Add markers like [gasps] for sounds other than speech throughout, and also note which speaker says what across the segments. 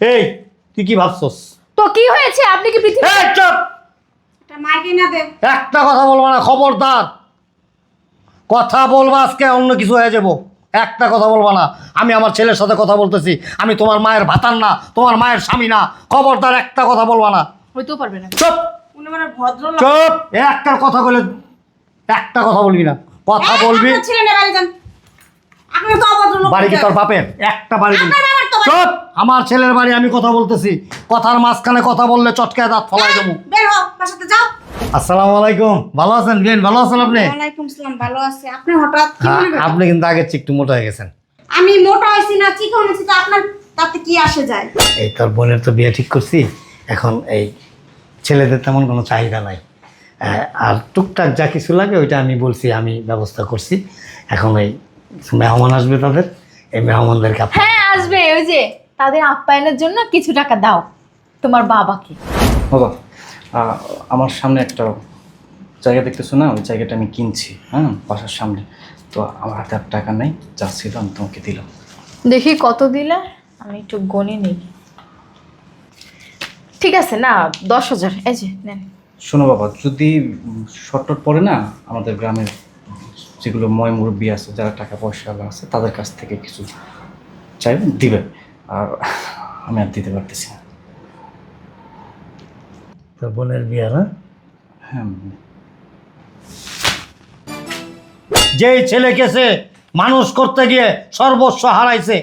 Speaker 1: এই তুই কি ভাবছস?
Speaker 2: তো কি হয়েছে? আপনি কি পৃথিবী
Speaker 1: এই চুপ!
Speaker 3: এটা মাইকে না দে।
Speaker 1: একটা কথা বলব না খবরদার। কথা বলবা আজকে অন্য কিছু হয়ে যাব। একটা কথা বলবা না আমি আমার ছেলের সাথে কথা বলতেছি। আমি তোমার মায়ের ভাতার না তোমার মায়ের স্বামী না। খবরদার একটা কথা বলবা না।
Speaker 2: হইতেও পারবে না।
Speaker 1: চুপ!
Speaker 3: উনি মানে ভদ্র লোক
Speaker 1: চুপ! এ একটা কথা বলে একটা কথা বলবি না। কথা বলবি
Speaker 3: ছেলে না বাড়ি যান। আপনি তো অভদ্র লোক
Speaker 1: বাড়ি কি তোর বাপের? একটা বাড়ি।
Speaker 3: আপনার বাবার বাড়ি।
Speaker 1: চুপ আমার ছেলের বাড়ি আমি কথা বলতেছি। কথার মাঝখানে কথা বললে চটকায় দাঁত ফলাই দেবো।
Speaker 3: বের হও বাসাতে যাও।
Speaker 1: আসসালামু আলাইকুম। ভালো আছেন? বিন ভালো আছেন আপনি?
Speaker 3: ওয়ালাইকুম সালাম ভালো আছে। আপনি হঠাৎ কি
Speaker 1: হ্যাঁ,
Speaker 3: মনে?
Speaker 1: আপনি কিন্তু আগের চেয়ে একটু মোটা হয়ে গেছেন।
Speaker 3: আমি মোটা হয়েছি না চিকন হয়েছি তো আপনার তাতে কি আসে যায়?
Speaker 1: এই তোর বোনের তো বিয়ে ঠিক করছি। এখন এই ছেলেদের তেমন কোনো চাহিদা নাই। আহ, আর টুকটাক যা কিছু লাগে ওইটা আমি বলছি আমি ব্যবস্থা করছি। এখন এই মেহমান আসবে তাদের এই মেহমানদেরকে আপনি
Speaker 2: হ্যাঁ আসবে ওই যে তাদের আপ্যায়নের জন্য কিছু টাকা দাও তোমার বাবাকে।
Speaker 4: বাবা আহ, আমার সামনে একটা জায়গা দেখতেছো না? ওই জায়গাটা আমি কিনছি হ্যাঁ বাসার সামনে। তো আমার হাতে আর টাকা নেই যা ছিল আমি তোমাকে দিলাম।
Speaker 2: দেখি কত দিলে আমি একটু গনে নিই। ঠিক আছে না দশ হাজার এই যে নেন।
Speaker 4: শোনো বাবা যদি শর্টট পড়ে না আমাদের গ্রামের যেগুলো ময় মুরব্বী আছে যারা টাকা পয়সা আছে তাদের কাছ থেকে কিছু চাইবেন দিবেন আর আমি আর দিতে পারতেছি না।
Speaker 1: তোর বোনের বিয়ে না?
Speaker 4: হ্যাঁ
Speaker 1: যেই ছেলে গেছে মানুষ করতে গিয়ে সর্বস্ব হারাইছে।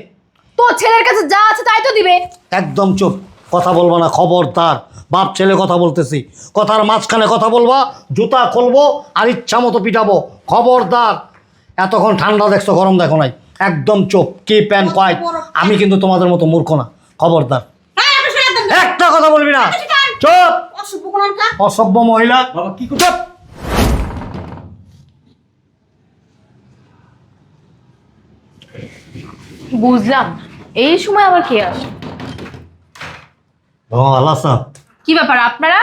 Speaker 2: তো ছেলের কাছে যা আছে তাই তো দিবে।
Speaker 1: একদম চুপ। কথা বলব না খবরদার। বাপ ছেলে কথা বলতেছি। কথার মাঝখানে কথা বলবা জুতা খুলবো আর ইচ্ছা মতো পিটাবো। খবরদার। এতক্ষণ ঠান্ডা দেখছ গরম দেখো নাই। একদম চুপ কি প্যান কয়? আমি কিন্তু তোমাদের মতো মূর্খ না। খবরদার।
Speaker 3: হ্যাঁ
Speaker 1: একটা কথা বলবি না। চুপ।
Speaker 3: অসভ্য
Speaker 1: মহিলা।
Speaker 4: বাবা কি
Speaker 1: চুপ।
Speaker 2: বুঝলাম। এই সময় আবার কে আসে?
Speaker 1: ও ভালো আছো
Speaker 2: কি ব্যাপার আপনারা?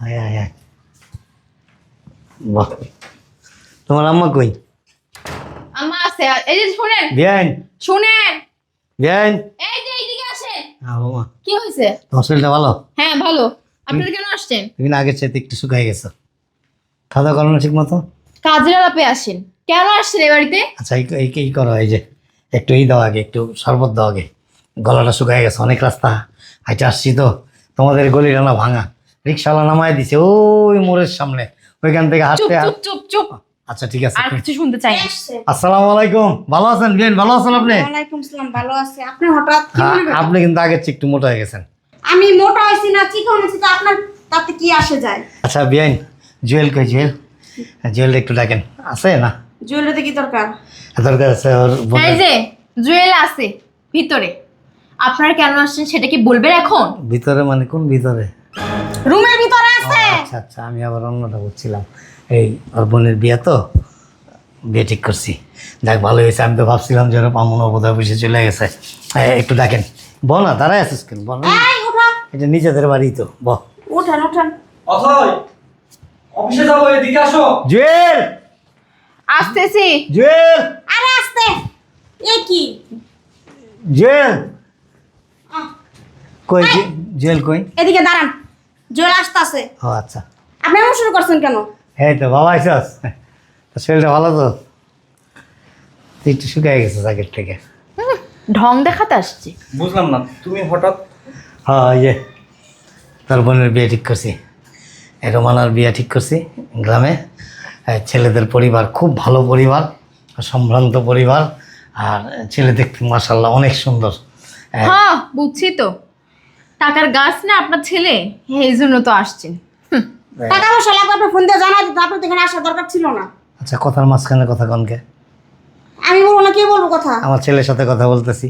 Speaker 1: আয় আয় আয়। বাহ। তোমার আম্মা কই?
Speaker 2: এই যে শুনেন। শুনেন। এই যে এইদিকে আসেন।
Speaker 1: হ্যাঁ বাবা।
Speaker 2: কি হয়েছে?
Speaker 1: শরীরটা ভালো?
Speaker 2: হ্যাঁ ভালো। আপনারা কেন আসছেন?
Speaker 1: তুমি না আগের চাইতে একটু শুকাই গেছো। খাওয়া দাওয়া করো না ঠিক মতো
Speaker 2: কাজের আলাপে আসেন। কেন আসছেন বাড়িতে?
Speaker 1: আচ্ছা এই এই এই করো? এই যে একটু এই দাও আগে একটু শরবত দাও আগে। গলাটা শুকাই গেছে অনেক রাস্তা। হাইটে আসছি তো। তোমাদের গলিটা না ভাঙা। রিক্সাওয়ালা নামায় দিছে ওই মোড়ের সামনে। ওইখান থেকে হাঁটতে
Speaker 2: চুপ চুপ চুপ।
Speaker 1: আচ্ছা ঠিক আছে।
Speaker 2: আর কিছু শুনতে চাই না।
Speaker 1: আসসালামু আলাইকুম। ভালো আছেন বিয়েন? ভালো আছেন আপনি?
Speaker 3: ওয়ালাইকুম সালাম ভালো আছে। আপনি হঠাৎ কি
Speaker 1: হ্যাঁ,
Speaker 3: মনে
Speaker 1: আপনি কিন্তু আগের চেয়ে একটু মোটা হয়ে গেছেন।
Speaker 3: আমি মোটা হয়েছি না চিকন হয়েছি তো আপনার তাতে কি আসে যায়?
Speaker 1: আচ্ছা বিয়াইন জুয়েল কই জুয়েল? জুয়েলটা একটু ডাকেন। আছে না?
Speaker 3: জুয়েলারিতে কি দরকার?
Speaker 1: দরকার আছে ওর
Speaker 2: এই যে জুয়েল আছে ভিতরে। আপনার কেন আসছেন সেটা কি বলবেন এখন?
Speaker 1: ভিতরে মানে কোন ভিতরে?
Speaker 3: রুমের ভিতরে আছে।
Speaker 1: আচ্ছা আচ্ছা আমি আবার অন্যটা বুঝছিলাম। এই ওর বোনের বিয়ে তো? বিয়ে ঠিক করছি। দেখ ভালো হয়েছে। আমি তো ভাবছিলাম যে ওরা পামন বোধহয় বসে চলে গেছে। এই, একটু ডাকেন ব না দাঁড়ায় আছিস কেন? বল না। এটা নিজেদের বাড়ি তো ব।
Speaker 3: উঠান
Speaker 4: অথয় অফিসে যাব এদিকে আসো।
Speaker 1: জুয়েল!
Speaker 2: আসতেছি।
Speaker 1: জুয়েল!
Speaker 3: আরে আসতে। এ কি?
Speaker 1: জুয়েল! কই জুয়েল কই?
Speaker 3: এদিকে দাঁড়ান। জুয়েল আসতেছে।
Speaker 1: ও আচ্ছা।
Speaker 3: আপনি এমন শুরু করছেন কেন?
Speaker 1: এই তো বাবা আইসাস তো শরীরটা ভালো তো? তুই একটু শুকিয়ে গেছিস আগের থেকে।
Speaker 2: ঢং দেখাতে আসছি।
Speaker 4: বুঝলাম না তুমি হঠাৎ?
Speaker 1: হ্যাঁ এই যে তার বোনের বিয়ে ঠিক করছি। রোমানার বিয়ে ঠিক করছি গ্রামে। ছেলেদের পরিবার খুব ভালো পরিবার সম্ভ্রান্ত পরিবার আর ছেলে দেখতে মাসাল্লাহ অনেক সুন্দর।
Speaker 2: হ্যাঁ বুঝছি তো। টাকার গাছ না আপনার ছেলে এই জন্য তো আসছেন।
Speaker 3: টাকা পয়সা লাগবে আপনি ফোন দিয়ে জানাই দিতে আপনার তো এখানে আসার দরকার ছিল না।
Speaker 1: আচ্ছা কথার মাঝখানে কথা কনকে
Speaker 3: আমি বলব না কে বলব কথা?
Speaker 1: আমার ছেলের সাথে কথা বলতেছি।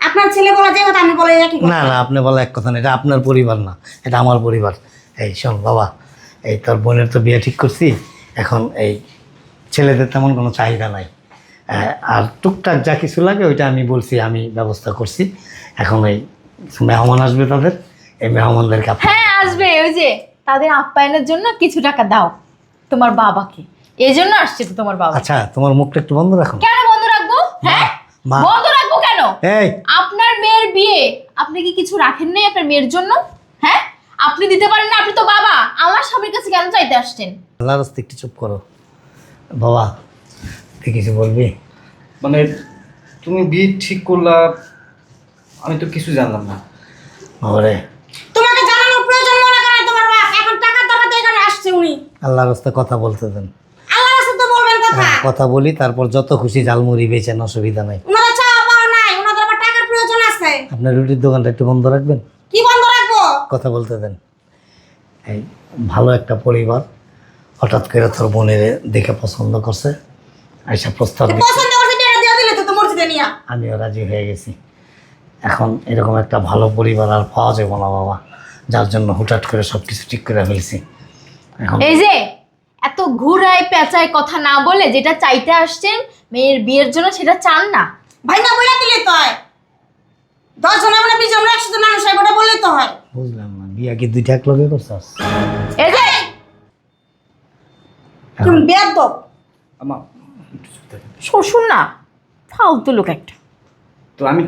Speaker 3: আপনার ছেলে বলা যে কথা আমি বলে একই
Speaker 1: না না আপনি বলা এক কথা না এটা আপনার পরিবার না এটা আমার পরিবার। এই শোন বাবা এই তোর বোনের তো বিয়ে ঠিক করছি এখন এই ছেলেদের তেমন কোনো চাহিদা নাই। আর টুকটাক যা কিছু লাগে ওইটা আমি বলছি আমি ব্যবস্থা করছি। এখন এই মেহমান আসবে তাদের এই মেহমানদেরকে
Speaker 2: হ্যাঁ আসবে ওই যে তাদের আপ্যায়নের জন্য কিছু টাকা দাও তোমার বাবাকে। এই জন্য আসছে তো তোমার বাবা।
Speaker 1: আচ্ছা তোমার মুখটা একটু বন্ধ রাখো।
Speaker 2: কেন বন্ধ রাখব? হ্যাঁ?
Speaker 1: মা।
Speaker 2: বন্ধ রাখব কেন?
Speaker 1: এই।
Speaker 2: আপনার মেয়ের বিয়ে আপনি কি কিছু রাখেন নাই আপনার মেয়ের জন্য? হ্যাঁ? আপনি দিতে পারেন না আপনি তো বাবা। আমার স্বামীর কাছে কেন চাইতে আসছেন?
Speaker 1: আল্লাহর রাস্তে একটু চুপ করো। বাবা তুই কিছু বলবি?
Speaker 4: মানে তুমি বিয়ে ঠিক করলা আমি তো কিছু জানলাম না।
Speaker 1: বাবারে
Speaker 3: তোমাকে জানানোর প্রয়োজন মনে করে তোমার বাপ এখন টাকার দরকার এখানে আসছে উনি
Speaker 1: আল্লাহর রাস্তে কথা বলতে দেন।
Speaker 3: আল্লাহ রাস্তা তো বলবেন কথা।
Speaker 1: হ্যাঁ, কথা বলি তারপর যত খুশি ঝালমুড়ি বেচেন অসুবিধা নাই।
Speaker 3: ওনাদের চাওয়া পাওয়া নাই ওনাদের আবার টাকার প্রয়োজন আছে।
Speaker 1: আপনার রুটির দোকানটা একটু বন্ধ রাখবেন?
Speaker 3: কি বন্ধ রাখব?
Speaker 1: কথা বলতে দেন। এই ভালো একটা পরিবার হঠাৎ করে তোর বোনের দেখে পছন্দ করছে আইসা প্রস্তাব দিচ্ছে।
Speaker 3: পছন্দ করছে টেরা দিয়ে দিলে তো তো মসজিদে নিয়া।
Speaker 1: আমিও রাজি হয়ে গেছি। এখন এরকম একটা ভালো পরিবার আর পাওয়া যাবে না বাবা। যার জন্য হুটহাট করে সব কিছু ঠিক করে ফেলছি।
Speaker 2: এই যে এত ঘুরায় পেঁচায় কথা না বলে যেটা চাইতে আসছেন মেয়ের বিয়ের জন্য সেটা চান না।
Speaker 3: ভাই না বইলা দিলে তো হয়। দশ জন আমরা বিশ জন একশো জন মানুষ হয় ওটা বললেই তো হয়।
Speaker 1: বুঝলাম না বিয়া কি দুইটা এক লগে করছাস?
Speaker 2: এই যে
Speaker 3: তুমি
Speaker 4: একটু চুপ থাকেন।
Speaker 2: শ্বশুর না ফালতু লোক একটা।
Speaker 4: তো আমি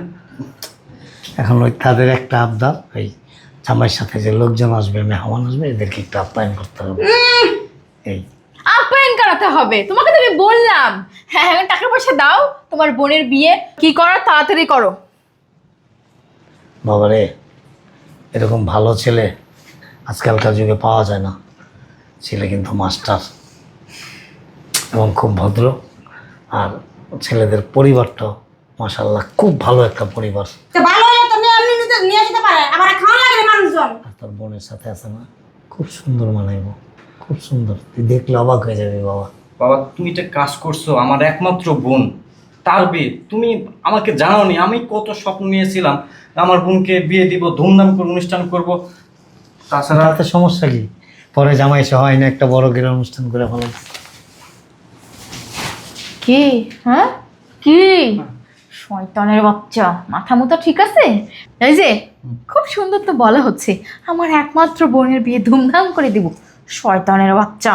Speaker 1: এখন ওই তাদের একটা আবদার ওই জামাইয়ের সাথে যে লোকজন আসবে মেহমান আসবে এদেরকে একটু আপ্যায়ন করতে হবে। এই।
Speaker 2: আপ্যায়ন করাতে হবে। তোমাকে তো আমি বললাম। হ্যাঁ হ্যাঁ টাকা পয়সা দাও তোমার বোনের বিয়ে। কি করার তাড়াতাড়ি করো।
Speaker 1: বাবারে এরকম ভালো ছেলে আজকালকার যুগে পাওয়া যায় না। ছেলে কিন্তু মাস্টার এবং খুব ভদ্র। আর ছেলেদের পরিবারটাও মাসাল্লাহ খুব ভালো একটা পরিবার।
Speaker 3: ভালো হলে তো নিয়ে নিতে নিয়ে যেতে পারে। আবার মানুষজন।
Speaker 1: আর তোর বোনের সাথে আছে না? খুব সুন্দর মানাইব। খুব সুন্দর। তুই দেখলে অবাক হয়ে যাবি বাবা।
Speaker 4: বাবা তুমি একটা কাজ করছ আমার একমাত্র বোন। তার বিয়ে। তুমি আমাকে জানাওনি আমি কত স্বপ্ন নিয়েছিলাম। আমার বোনকে বিয়ে দিব ধুমধাম করে অনুষ্ঠান করব। তাছাড়া
Speaker 1: তাতে সমস্যা কি? পরে জামাই এসে হয় না একটা বড় করে অনুষ্ঠান করে ফেলো।
Speaker 2: কি? হ্যাঁ? কি? শয়তানের বাচ্চা। মাথা মতো ঠিক আছে? এই যে খুব সুন্দর তো বলা হচ্ছে। আমার একমাত্র বোনের বিয়ে ধুমধাম করে দিব শয়তানের বাচ্চা।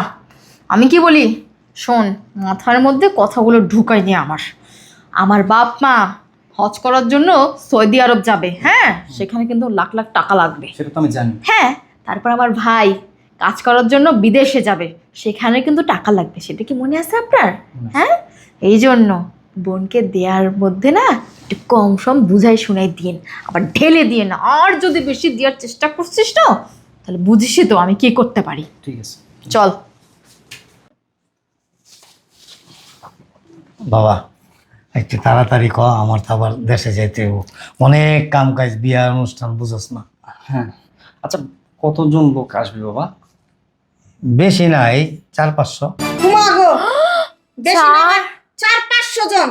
Speaker 2: আমি কি বলি? শোন মাথার মধ্যে কথাগুলো ঢুকাই দিয়ে আমার। আমার বাপ মা হজ করার জন্য সৌদি আরব যাবে হ্যাঁ? সেখানে কিন্তু লাখ লাখ টাকা লাগবে।
Speaker 4: সেটা তো আমি জানি।
Speaker 2: হ্যাঁ তারপর আমার ভাই কাজ করার জন্য বিদেশে যাবে সেখানে কিন্তু টাকা লাগবে। সেটা কি মনে আছে আপনার? হ্যাঁ? এই জন্য বোনকে দেওয়ার মধ্যে না একটু কম সম বুঝাই শুনাই দিন আবার ঢেলে দিয়ে না আর যদি বেশি দেওয়ার চেষ্টা করছিস না তাহলে বুঝিসই তো আমি কি করতে পারি।
Speaker 4: ঠিক আছে।
Speaker 2: চল।
Speaker 1: বাবা একটু তাড়াতাড়ি ক আমার তো আবার দেশে যেতে হইব। অনেক কাম কাজ বিয়ার অনুষ্ঠান বুঝোস না।
Speaker 4: হ্যাঁ। আচ্ছা কতজন লোক আসবে বাবা?
Speaker 1: বেশি নাই চার পাঁচশো।
Speaker 3: ঘুমা গো। [gasps] বেশি না
Speaker 2: চার?
Speaker 3: চার পাঁচশো জন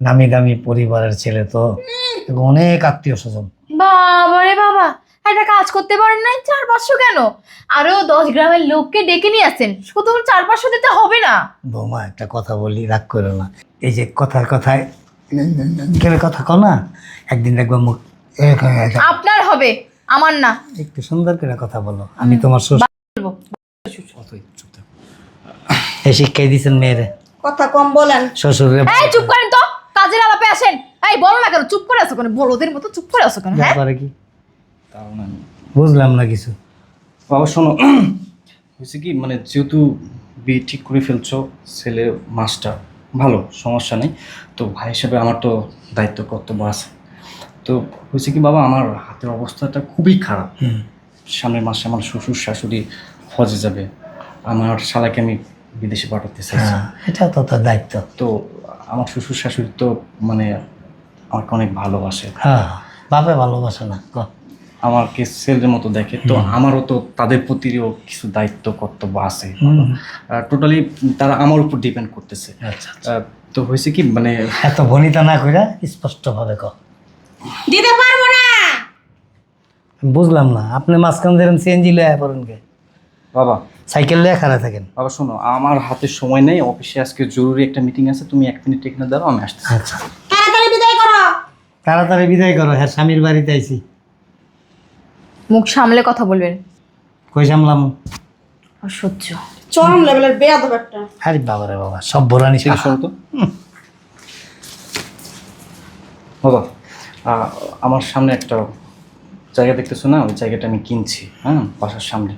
Speaker 1: নামি দামি পরিবারের ছেলে তো অনেক আত্মীয় স্বজন
Speaker 2: বাবা রে বাবা একটা কাজ করতে পারেন নাই? চার পাঁচশো কেন? আরও দশ গ্রামের লোককে ডেকে নিয়ে আসেন। শুধু চার পাঁচশো দিতে হবে না।
Speaker 1: বৌমা একটা কথা বলি রাগ করো না। এই যে কথার কথায় কেন কথা কও না? একদিন দেখব মুখ
Speaker 2: আপনার হবে আমার না।
Speaker 1: একটু সুন্দর করে কথা বলো আমি তোমার শ্বশুর। এই শিক্ষাই দিচ্ছেন মেয়েরে।
Speaker 3: কথা কম বলেন।
Speaker 1: শ্বশুরে
Speaker 2: এই চুপ করেন তো। কাজের আলাপে আসেন। এই বলো না কেন? চুপ করে আসো কেন? বড়দের মতো চুপ করে আছো কেন হ্যাঁ?
Speaker 1: ব্যাপারে কি?
Speaker 4: তাও না। আমি
Speaker 1: বুঝলাম না কিছু।
Speaker 4: বাবা শোনো। হয়েছে কি মানে যেহেতু বিয়ে ঠিক করে ফেলছো ছেলে মাস্টার ভালো সমস্যা নেই। তো ভাই হিসেবে আমার তো দায়িত্ব কর্তব্য আছে। তো হয়েছে কি বাবা আমার হাতের অবস্থাটা খুবই খারাপ। সামনের মাসে আমার শ্বশুর শাশুড়ি হজে যাবে। আমার শালাকে আমি বিদেশে পাঠাতে চাইছি।
Speaker 1: হ্যাঁ এটা তো তার দায়িত্ব।
Speaker 4: তো আমার শ্বশুর শাশুড়ি তো মানে আমাকে অনেক ভালোবাসে।
Speaker 1: হ্যাঁ বাপে ভালোবাসে না ক।
Speaker 4: আমাকে ছেলের মতো দেখে। তো আমারও তো তাদের প্রতিও কিছু দায়িত্ব কর্তব্য আছে। টোটালি তারা আমার উপর ডিপেন্ড করতেছে।
Speaker 1: আচ্ছা
Speaker 4: তো হয়েছে কি মানে
Speaker 1: এত ভনিতা না কইরা স্পষ্ট ভাবে ক।
Speaker 3: দিতে পারব না!
Speaker 1: বুঝলাম না আপনি মাঝখান ধরেন সিএনজি লয়ে পড়েন কে?
Speaker 4: বাবা
Speaker 1: সাইকেল নিয়ে খাড়া থাকেন?
Speaker 4: বাবা শোনো আমার হাতে সময় নেই অফিসে আজকে জরুরি একটা মিটিং আছে তুমি এক মিনিট এখানে দাঁড়াও আমি আসতেছি।
Speaker 1: আচ্ছা।
Speaker 3: তাড়াতাড়ি বিদায় করো।
Speaker 1: তাড়াতাড়ি বিদায় করো হ্যাঁ স্বামীর বাড়িতে আইছি।
Speaker 2: মুখ সামলে কথা বলবেন।
Speaker 1: কই সামলাম?
Speaker 2: অসহ্য।
Speaker 3: চরম লেভেলের বেয়াদব একটা।
Speaker 1: আরে বাবা রে বাবা সব বোরানি
Speaker 4: আছে শোনো তো। বাবা আমার সামনে একটা জায়গা দেখতেছো না? ওই জায়গাটা আমি কিনছি হ্যাঁ বাসার সামনে।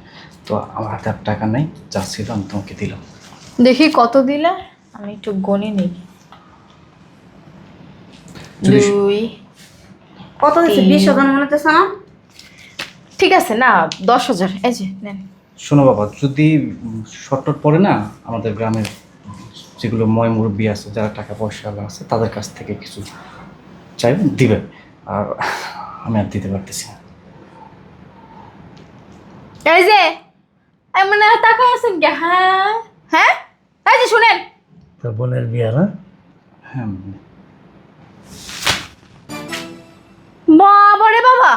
Speaker 4: তো আমার হাতে আর টাকা নেই যা ছিল আমি তোমাকে দিলাম।
Speaker 2: দেখি কত দিলে? আমি একটু গনে নিই।
Speaker 4: যদি-
Speaker 2: দুই
Speaker 3: কত দিচ্ছে বিশ হাজার মনে হতেছে না?
Speaker 2: ঠিক আছে না দশ হাজার। এই যে নেন।
Speaker 4: শোনো বাবা যদি শর্টট পড়ে না আমাদের গ্রামের যেগুলো ময় মুরব্বী আছে যারা টাকা পয়সা আছে তাদের কাছ থেকে কিছু চাইবেন দিবেন আর আমি আর দিতে পারতেছি না।
Speaker 2: এই যে এমন তাকাই আছেন কে? হ্যাঁ। হ্যাঁ? এই যে শুনেন।
Speaker 1: তোর বোনের বিয়ে না?
Speaker 4: হ্যাঁ।
Speaker 2: বাবা রে বাবা।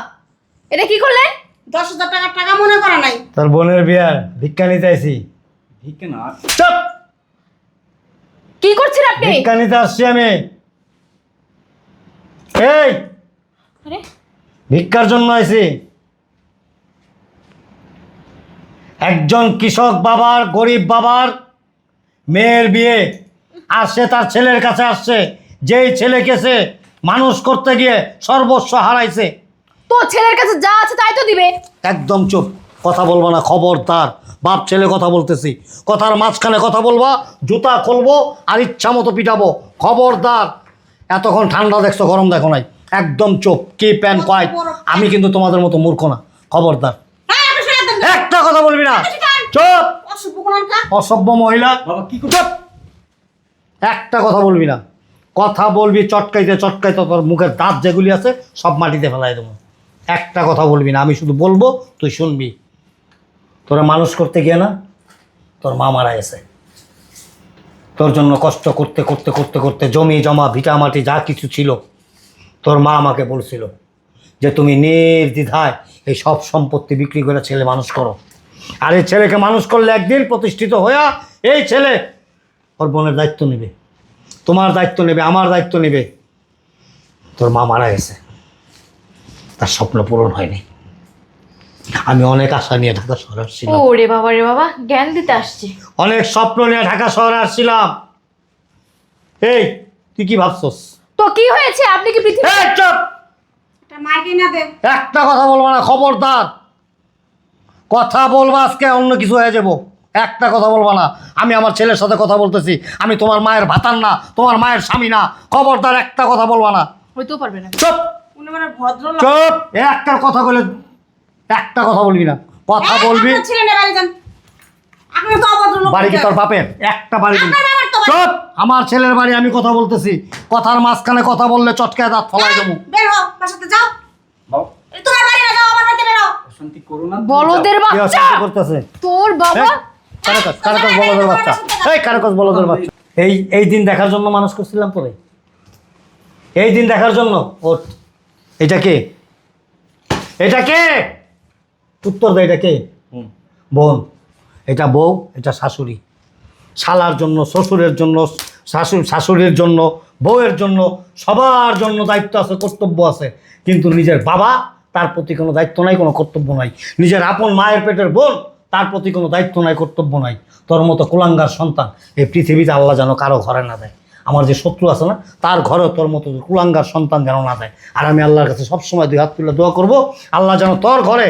Speaker 2: এটা কি করলেন?
Speaker 3: দশ হাজার টাকার টাকা মনে করা নাই।
Speaker 1: তোর বোনের বিয়ার ভিক্ষা নিতে আইছি।
Speaker 4: ঠিক না।
Speaker 1: চুপ!
Speaker 2: কি করছেন আপনি?
Speaker 1: ভিক্ষা নিতে আসছি আমি। এই!
Speaker 2: আরে।
Speaker 1: ভিক্ষার জন্য আইছি। একজন কৃষক বাবার গরিব বাবার মেয়ের বিয়ে। আসছে তার ছেলের কাছে আসছে। যেই ছেলেকে সে মানুষ করতে গিয়ে সর্বস্ব হারাইছে।
Speaker 2: তো ছেলের কাছে যা আছে তাই তো দিবে।
Speaker 1: একদম চুপ। কথা বলব না খবরদার। বাপ ছেলে কথা বলতেছি। কথার মাঝখানে কথা বলবা জুতা খুলবো আর ইচ্ছা মতো পিটাবো। খবরদার। এতক্ষণ ঠান্ডা দেখছ গরম দেখো নাই। একদম চুপ। কি প্যান কয়? আমি কিন্তু তোমাদের মতো মূর্খ না। খবরদার
Speaker 3: হ্যাঁ আপনি শুনে দেন
Speaker 1: একটা কথা বলবি না। চুপ।
Speaker 3: অসভ্য
Speaker 1: মহিলা।
Speaker 4: কি করছ
Speaker 1: চুপ। একটা কথা বলবি না। কথা বলবি চটকাইতে চটকাইতে তোর মুখের দাঁত যেগুলি আছে সব মাটিতে ফেলাই দেবো। একটা কথা বলবি না। আমি শুধু বলব তুই শুনবি। তোরা মানুষ করতে গিয়ে না তোর মা মারা গেছে। তোর জন্য কষ্ট করতে করতে করতে করতে জমি জমা ভিটা মাটি যা কিছু ছিল তোর মা আমাকে বলছিল যে তুমি নির্দ্বিধায় এই সব সম্পত্তি বিক্রি করে ছেলে মানুষ করো। আর এই ছেলেকে মানুষ করলে একদিন প্রতিষ্ঠিত হইয়া এই ছেলে ওর বোনের দায়িত্ব নেবে। তোমার দায়িত্ব নেবে আমার দায়িত্ব নেবে। তোর মা মারা গেছে। তার স্বপ্ন পূরণ হয়নি। আমি অনেক আশা নিয়ে ঢাকা শহরে আসছিলাম।
Speaker 2: ও রে বাবা রে বাবা জ্ঞান দিতে আসছি।
Speaker 1: অনেক স্বপ্ন নিয়ে ঢাকা শহরে আসছিলাম। এই তুই কি ভাবছস?
Speaker 2: তো কি হয়েছে? আপনি কি পৃথিবী
Speaker 1: এই
Speaker 3: মাইকে না দে।
Speaker 1: একটা কথা বলব না খবরদার। কথা বলব আজকে অন্য কিছু হয়ে যাব। একটা কথা বলব না। আমি আমার ছেলের সাথে কথা বলতেছি। আমি তোমার মায়ের ভাতার না তোমার মায়ের স্বামী না। খবরদার একটা কথা বলব না।
Speaker 2: হইতেও পারবে না।
Speaker 1: চুপ!
Speaker 3: উনি মানে ভদ্র লোক
Speaker 1: চুপ! একটা কথা বলে একটা কথা বলবি না। কথা
Speaker 3: এই,
Speaker 1: বলবি।
Speaker 3: আপনার ছেলে বাড়ি যান। আপনি তো অভদ্র লোক
Speaker 1: বাড়ি কি তোর বাপের? একটা বাড়ি বলবি।
Speaker 3: আপনার বাবার তো বাড়ি।
Speaker 1: চুপ! আমার ছেলের বাড়ি আমি কথা বলতেছি। কথার মাঝখানে কথা বললে চটকায় দাঁত ফলাই দেবো।
Speaker 3: বের হও বাসাতে যাও।
Speaker 4: বাবা।
Speaker 3: এই তোমার বাড়ি না যাও আমার বাড়িতে বের হও।
Speaker 4: অশান্তি করো না
Speaker 2: বলদের বাচ্চা!
Speaker 1: করতেছে?
Speaker 2: তোর বাবা?
Speaker 1: কারাকাস কারাকাস বলদের বাচ্চা। এই কারাকাস বলদের বাচ্চা। এই এই দিন দেখার জন্য মানুষ করছিলাম তোরে এই দিন দেখার জন্য ওট এটা কে? এটা কে? উত্তর দেয় এটা কে?
Speaker 4: হুম।
Speaker 1: বোন। এটা বউ এটা শাশুড়ি। শালার জন্য শ্বশুরের জন্য শাশুড়ি শাশুড়ির জন্য বউয়ের জন্য সবার জন্য দায়িত্ব আছে কর্তব্য আছে। কিন্তু নিজের বাবা তার প্রতি কোনো দায়িত্ব নাই, কোনো কর্তব্য নাই। নিজের আপন মায়ের পেটের বোন, তার প্রতি কোনো দায়িত্ব নাই, কর্তব্য নাই। তোর মতো কুলাঙ্গার সন্তান এই পৃথিবীতে আল্লাহ যেন কারও ঘরে না দেয়। আমার যে শত্রু আছে না, তার ঘরে তোর মতো কুলাঙ্গার সন্তান যেন না দেয়। আর আমি আল্লাহর কাছে সবসময় দুই হাত তুলে দোয়া করব, আল্লাহ যেন তোর ঘরে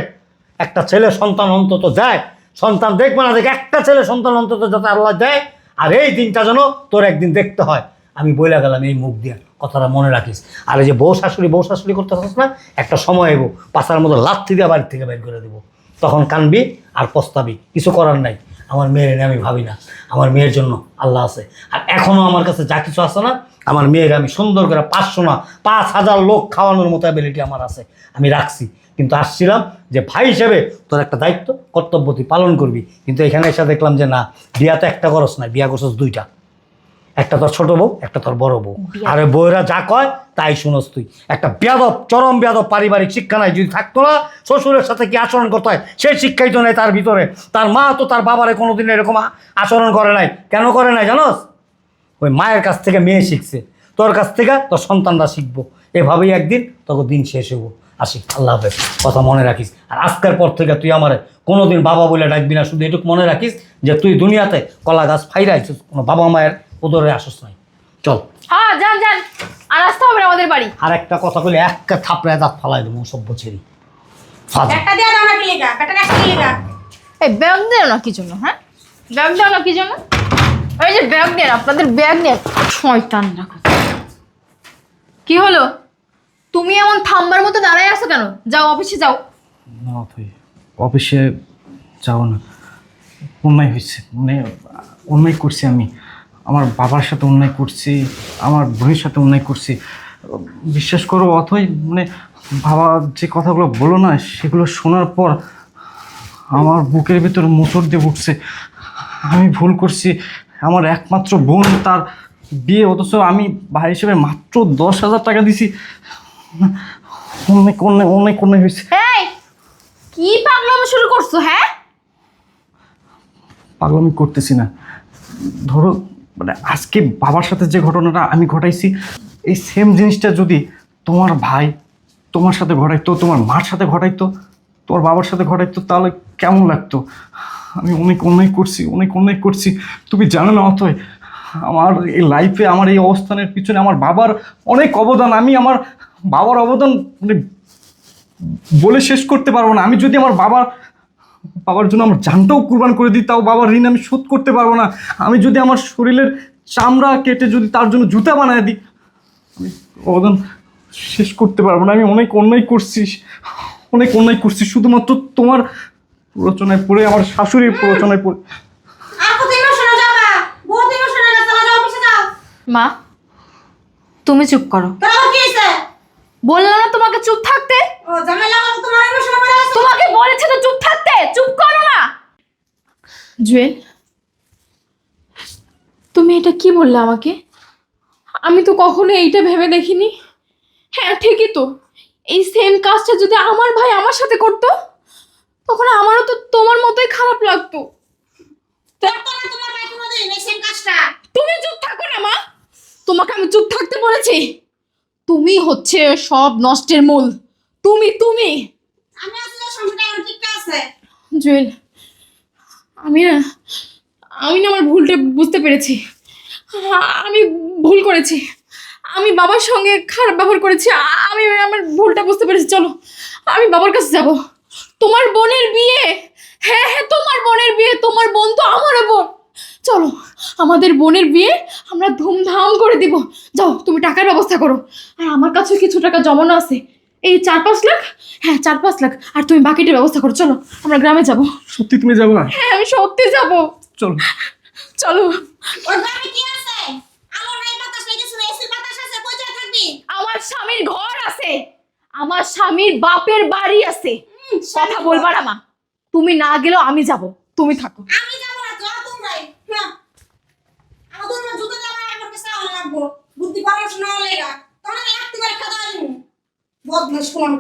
Speaker 1: একটা ছেলে সন্তান অন্তত দেয়। সন্তান দেখবে না দেখে, একটা ছেলে সন্তান অন্তত যাতে আল্লাহ দেয়। আর এই দিনটা যেন তোর একদিন দেখতে হয়। আমি বইলা গেলাম এই মুখ দিয়ে। কথাটা মনে রাখিস। আর এই যে বউ শাশুড়ি বউ শাশুড়ি করতে পারছিস না, একটা সময় এবো পাশার মতো লাথি দিয়ে বাড়ি থেকে বের করে দেবো। তখন কানবি আর পস্তাবি, কিছু করার নাই। আমার মেয়ের নিয়ে আমি ভাবি না। আমার মেয়ের জন্য আল্লাহ আছে। আর এখনও আমার কাছে যা কিছু আছে না, আমার মেয়ের আমি সুন্দর করে পাঁচশো না, পাঁচ হাজার লোক খাওয়ানোর মতো অ্যাবিলিটি আমার আছে। আমি রাখছি। কিন্তু আসছিলাম যে ভাই হিসেবে তোর একটা দায়িত্ব, কর্তব্য তুই পালন করবি। কিন্তু এখানে এসে দেখলাম যে না, বিয়া তো একটা করস না বিয়া করছস দুইটা। একটা তোর ছোট বউ একটা তোর বড় বউ। আরে বউরা যা কয় তাই শুনস তুই। একটা বেয়াদব চরম বেয়াদব পারিবারিক শিক্ষা নাই যদি থাকতো না শ্বশুরের সাথে কি আচরণ করতে হয়? সেই শিক্ষাই তো নেই তার ভিতরে। তার মা তো তার বাবারে কোনোদিন এরকম আচরণ করে নাই। কেন করে নাই জানোস? ওই মায়ের কাছ থেকে মেয়ে শিখছে। তোর কাছ থেকে তোর সন্তানরা শিখব। এভাবেই একদিন তোকে দিন শেষ হব আসি আল্লাহ হাফেজ। কথা মনে রাখিস। আর আজকের পর থেকে তুই আমার কোনোদিন বাবা বলে ডাকবি না। শুধু এটুকু মনে রাখিস যে তুই দুনিয়াতে কলা গাছ ফাইরাইছিস কোনো বাবা মায়ের উদরে আসস নাই। চল।
Speaker 2: হ্যাঁ যান যান। আর আসতে হবে না আমাদের বাড়ি।
Speaker 1: আর একটা কথা বলে একটা থাপড়ায় দাঁত ফালাই দেবো সভ্য ছেড়ি। ফাজ
Speaker 3: একটা দিয়ে দাও না কি লেগা বেটার একটা কি লেগা।
Speaker 2: এই ব্যাগ দেন না কি জন্য হ্যাঁ? ব্যাগ দেও না কি জন্য? এই যে ব্যাগ নেন আপনাদের ব্যাগ নেন শয়তান রাখো কি হলো? তুমি এমন থাম্বার মতো দাঁড়ায় আছো কেন? যাও অফিসে যাও।
Speaker 4: না ভাই। অফিসে যাও না। অন্যায় হয়েছে মানে অন্যায় করছি আমি। আমার বাবার সাথে অন্যায় করছি আমার বোনের সাথে অন্যায় করছি। বিশ্বাস করো অথই মানে বাবা যে কথাগুলো বলো না সেগুলো শোনার পর আমার বুকের ভিতর মোচড় দিয়ে উঠছে। আমি ভুল করছি। আমার একমাত্র বোন তার বিয়ে অথচ আমি ভাই হিসেবে মাত্র দশ হাজার টাকা দিছি। অনেক অন্যায় অনেক অন্যায় হয়েছে।
Speaker 2: কি পাগলামো শুরু করছ হ্যাঁ?
Speaker 4: পাগলামি করতেছি না। ধরো মানে আজকে বাবার সাথে যে ঘটনাটা আমি ঘটাইছি, এই সেম জিনিসটা যদি তোমার ভাই তোমার সাথে ঘটাইতো, তোমার মার সাথে ঘটাইতো, তোমার বাবার সাথে ঘটাইতো, তাহলে কেমন লাগতো? আমি অনেক অন্যায় করছি, অনেক অন্যায় করছি। তুমি জানো না অথয় আমার এই লাইফে আমার এই অবস্থানের পিছনে আমার বাবার অনেক অবদান। আমি আমার বাবার অবদান মানে বলে শেষ করতে পারব না। আমি যদি আমার বাবার বাবার জন্য আমার জানটাও কুরবান করে দিই তাও বাবার ঋণ আমি শোধ করতে পারব না। আমি যদি আমার শরীরের চামড়া কেটে যদি তার জন্য জুতা বানায় দিই আমি অবদান শেষ করতে পারব না। আমি অনেক অন্যায় করছি অনেক অন্যায় করছি শুধুমাত্র তোমার প্ররোচনায় পড়ে আমার শাশুড়ির প্ররোচনায় পড়ে।
Speaker 2: মা তুমি চুপ করো
Speaker 3: তোর আবার কি হয়েছে
Speaker 2: বললাম না তোমাকে চুপ থাকতে?
Speaker 3: ও ঝামেলা করো তোমার ইমোশনে পড়ে
Speaker 2: তোমাকে বলেছে তো চুপ থাকতে? চুপ করো না। জুয়েল তুমি এটা কি বললে আমাকে? আমি তো কখনো এইটা ভেবে দেখিনি। হ্যাঁ ঠিকই তো। এই সেম কাজটা যদি আমার ভাই আমার সাথে করতো তখন আমারও তো তোমার মতোই খারাপ লাগতো। তুমি চুপ থাকো না মা। তোমাকে আমি চুপ থাকতে বলেছি। তুমি হচ্ছে সব নষ্টের মূল। তুমি তুমি।
Speaker 3: আমি সংসারটা ঠিক আছে।
Speaker 2: জুয়েল আমি না আমি না আমার ভুলটা বুঝতে পেরেছি। আমি ভুল করেছি। আমি বাবার সঙ্গে খারাপ ব্যবহার করেছি। আমি আমার ভুলটা বুঝতে পেরেছি। চলো আমি বাবার কাছে যাব। তোমার বোনের বিয়ে? হ্যাঁ হ্যাঁ তোমার বোনের বিয়ে তোমার বোন তো আমারও বোন। চলো আমাদের বোনের বিয়ে আমরা ধুমধাম করে দিব। যাও তুমি টাকার ব্যবস্থা করো। আর আমার কাছে কিছু টাকা জমানো আছে। এই চার পাঁচ লাখ? হ্যাঁ চার পাঁচ লাখ। আর তুমি বাকিটার ব্যবস্থা করো। চলো আমরা গ্রামে যাব।
Speaker 4: সত্যি তুমি যাব? না
Speaker 2: হ্যাঁ আমি সত্যি যাব।
Speaker 4: চলো।
Speaker 2: চলো।
Speaker 3: আমার বাতাস লেগেছে এসির বাতাস আছে কই যায় থাকবি?
Speaker 2: আমার স্বামীর ঘর আছে। আমার স্বামীর বাপের বাড়ি আছে। কথা বলবার না মা। তুমি না গেলেও আমি যাব। তুমি থাকো।
Speaker 3: আমি হ্যাঁ আমার তোমরা জুতো যাব আমার কাছে আওয়া লাগবো। বুদ্ধি পরামর্শ না লেগা তখন একটি করে খাওয়া দিন বদমাস কোন